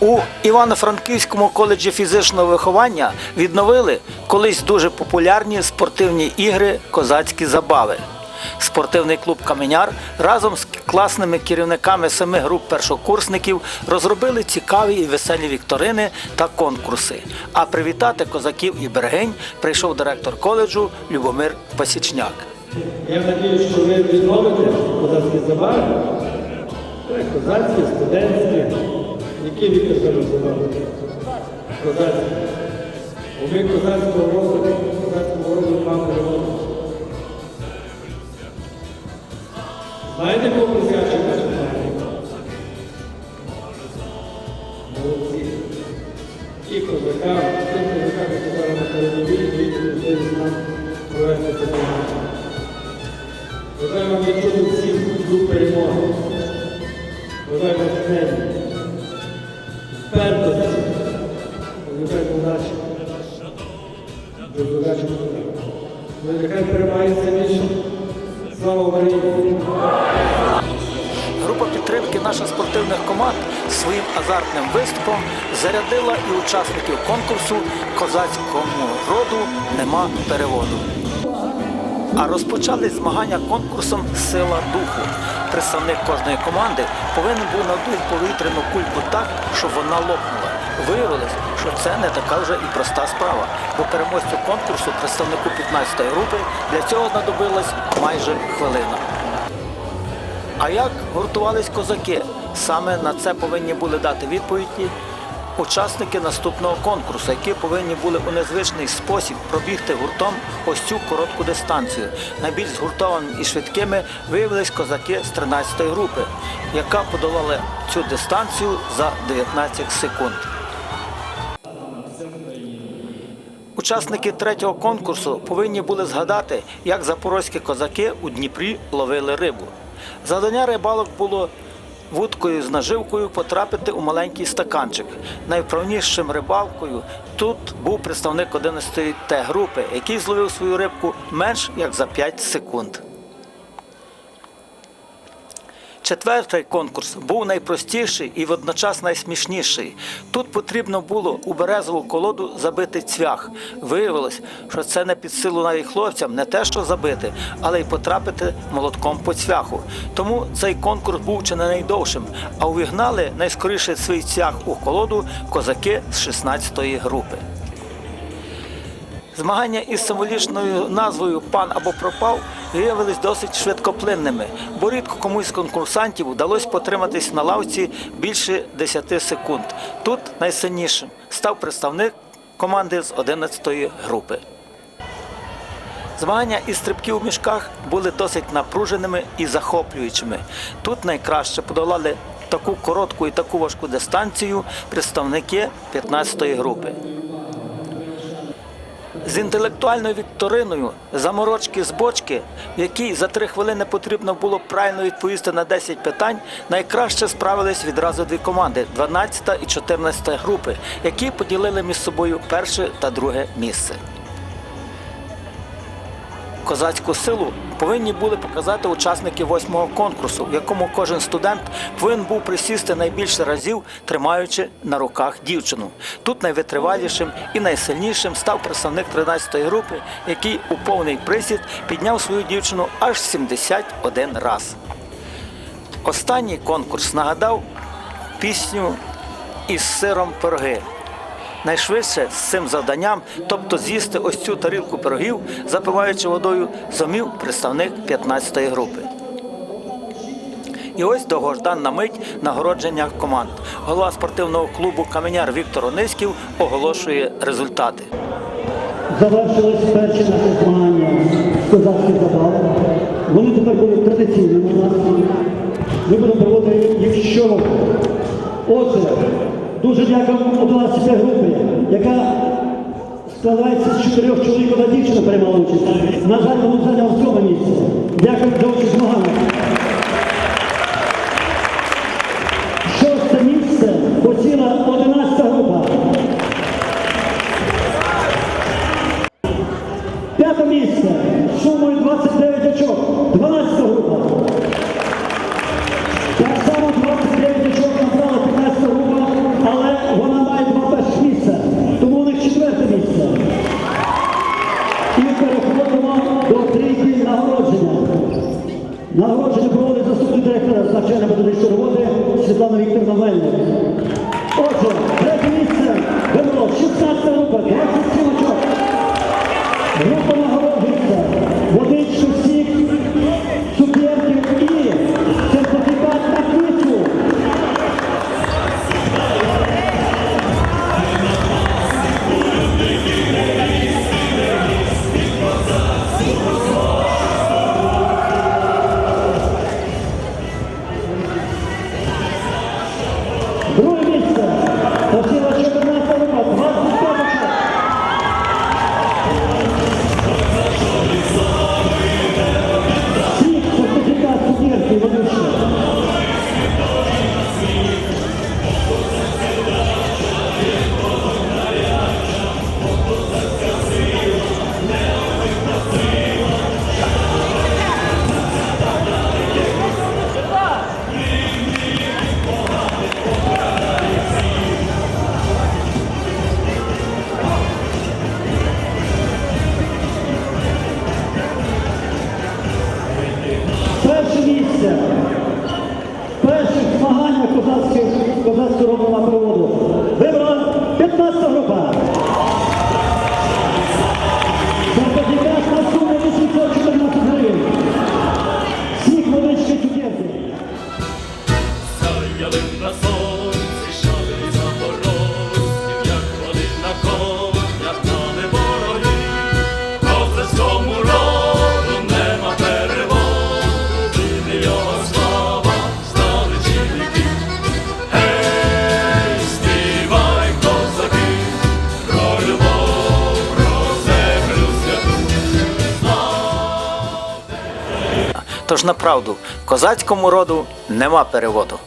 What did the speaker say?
У Івано-Франківському коледжі фізичного виховання відновили колись дуже популярні спортивні ігри Козацькі забави. Спортивний клуб Каменяр разом з класними керівниками семи груп першокурсників розробили цікаві і веселі вікторини та конкурси. А привітати козаків і берегинь прийшов директор коледжу Любомир Пасічняк. Я надію, що ви відновите козацькі забави. Козацькі, студентські. Які віки ви розвивали? Козацькі. У ми козацького роду, козацького роду мами роду. Знаєте, кого присвячує наша пам'ять? Молодці. І козакам, тим козакам, які зараз на передовій, які можливість нам провести це поняття. Бажаю вам відчути всім дух перемоги. Бажаю вам Ну, Нехай перемагає сильніше. Слава Україні! Група підтримки наших спортивних команд своїм азартним виступом зарядила і учасників конкурсу Козацькому роду нема переводу. А розпочали змагання конкурсом Сила духу. Представник кожної команди повинен був надути повітряну кульку так, щоб вона лопнула. Виявилось, що це не така вже і проста справа, бо переможцю конкурсу, представнику 15-ї групи, для цього знадобилась майже хвилина. А як гуртувались козаки? Саме на це повинні були дати відповіді учасники наступного конкурсу, які повинні були у незвичний спосіб пробігти гуртом ось цю коротку дистанцію. Найбільш згуртованими і швидкими виявились козаки з 13-ї групи, яка подолала цю дистанцію за 19 секунд. Учасники третього конкурсу повинні були згадати, як запорозькі козаки у Дніпрі ловили рибу. Завдання рибалок було вудкою з наживкою потрапити у маленький стаканчик. Найвправнішим рибалкою тут був представник 11-ї Т групи, який зловив свою рибку менш як за 5 секунд. Четвертий конкурс був найпростіший і водночас найсмішніший. Тут потрібно було у березову колоду забити цвях. Виявилось, що це не під силу навіть хлопцям не те, що забити, але й потрапити молотком по цвяху. Тому цей конкурс був чи не найдовшим. А увігнали найскоріше свій цвях у колоду козаки з 16-ї групи. Змагання із символічною назвою Пан або пропав виявились досить швидкоплинними, бо рідко комусь з конкурсантів вдалося потриматись на лавці більше 10 секунд. Тут найсильнішим став представник команди з 11-ї групи. Змагання із стрибків у мішках були досить напруженими і захоплюючими. Тут найкраще подолали таку коротку і таку важку дистанцію представники 15-ї групи. З інтелектуальною вікториною заморочки з бочки, в якій за три хвилини потрібно було правильно відповісти на 10 питань, найкраще справились відразу дві команди 12 і 14 групи, які поділили між собою перше та друге місце. Козацьку силу повинні були показати учасники восьмого конкурсу, в якому кожен студент повинен був присісти найбільше разів, тримаючи на руках дівчину. Тут найвитривалішим і найсильнішим став представник 13-ї групи, який у повний присід підняв свою дівчину аж 71 раз. Останній конкурс нагадав пісню із сиром пироги. Найшвидше з цим завданням, тобто з'їсти ось цю тарілку пирогів, запиваючи водою, зумів представник 15-ї групи. І ось довгожданна мить нагородження команд. Голова спортивного клубу Каменяр Віктор Ониськів оголошує результати. Завершились перші наші змагання козацьких забав. Вони тепер будуть традиційними. Ми будемо проводити їх щороку. Отже, дуже дякуємо 11 групи, яка складається з чотирьох чоловік, одна дівчина приймала участь. На жаль, вони зайняв сьоме місце. Дякую за участь в. Нагородження проводить заступник директора навчальної навчання методичної роботи Світлана Вікторовна Мельник. Отже, третє місце виборов 16 група. Тож на правду козацькому роду нема переводу.